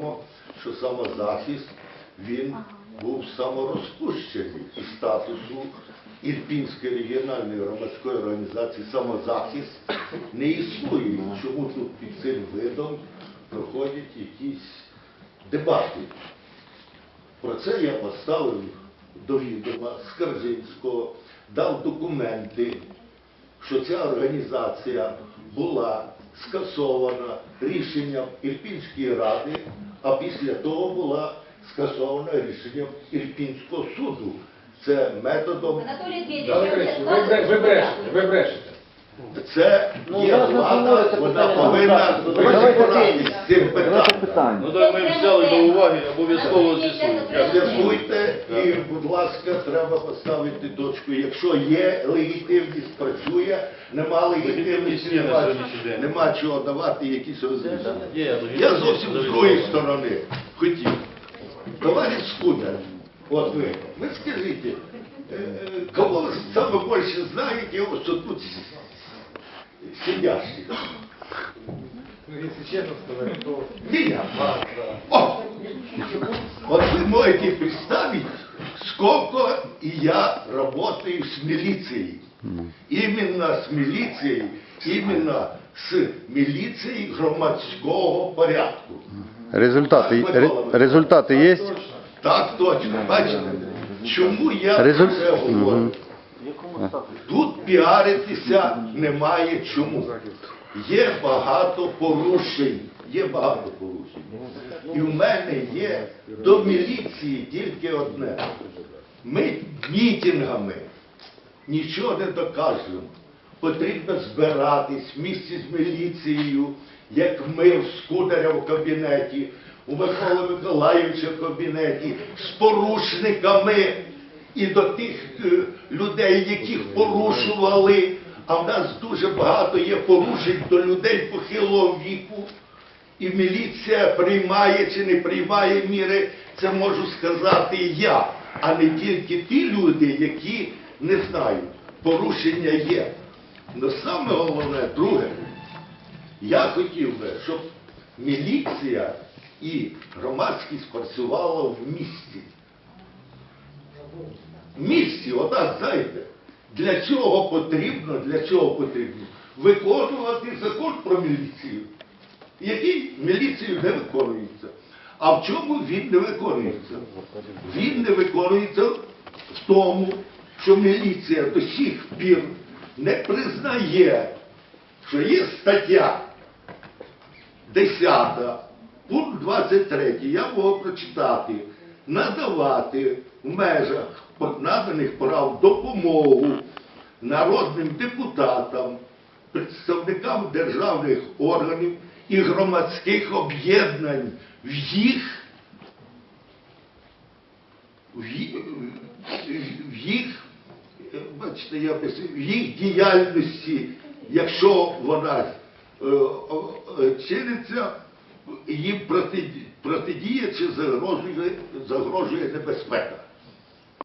відомо, що самозахист він був саморозпущений із статусу Ірпінської регіональної громадської організації самозахист не існує. Чому тут під цим видом проходять якісь дебати? Про це я поставив до відома Скаржинського, дав документи, що ця організація була скасована рішенням Ірпінської ради, а після того була скасована рішенням Ірпінського суду. Це методом, Анатолій Дмитрович, Ви брешете, ви брешете. Це Ну, є влада, вона повинна розібратися з цим питанням. Ну так ми взяли до уваги, обов'язково з'ясуємо. З'ясуйте і, будь ласка, треба поставити точку. Якщо є легітимність, працює, нема легітимності, нема, нема чого давати якісь розрішення. Ну, Я зовсім з другої сторони хотів. Товариш Скудер, от ви, ви скажіть, е, е, кого ви саме більше знаєте, ось що тут сидящих? Ну, якщо чесно сказати, то... Меня. О! Вот вы можете представить, сколько я работаю с милицией. Именно с милицией, именно с милицией громадського порядку. Результати, ре- результати є? Так точно, бачите? Чому я Резуль- це говорю? Тут піаритися немає чому. Є багато порушень. Є багато порушень. І в мене є до міліції тільки одне. Ми мітингами нічого не докажемо. Потрібно збиратись в місті з міліцією, як ми в Скударя в кабінеті, у Миколи Миколаївича в кабінеті, з порушниками і до тих е, людей, яких порушували. А в нас дуже багато є порушень до людей похилого віку. І міліція приймає чи не приймає міри, це можу сказати я, а не тільки ті люди, які не знають. Порушення є. Але саме головне, друге, я хотів би, щоб міліція і громадськість працювала в місті. В місті, отак, знаєте, для чого потрібно, для чого потрібно виконувати закон про міліцію який міліцією не виконується. А в чому він не виконується? Він не виконується в тому, що міліція до сих пір не признає, що є стаття 10, пункт 23, я можу прочитати, надавати в межах наданих прав допомогу народним депутатам, представникам державних органів і громадських об'єднань в їх, в їх, бачите, я писав, в їх діяльності, якщо вона е, е, чиниться, їм протидіє чи загрожує, загрожує небезпека.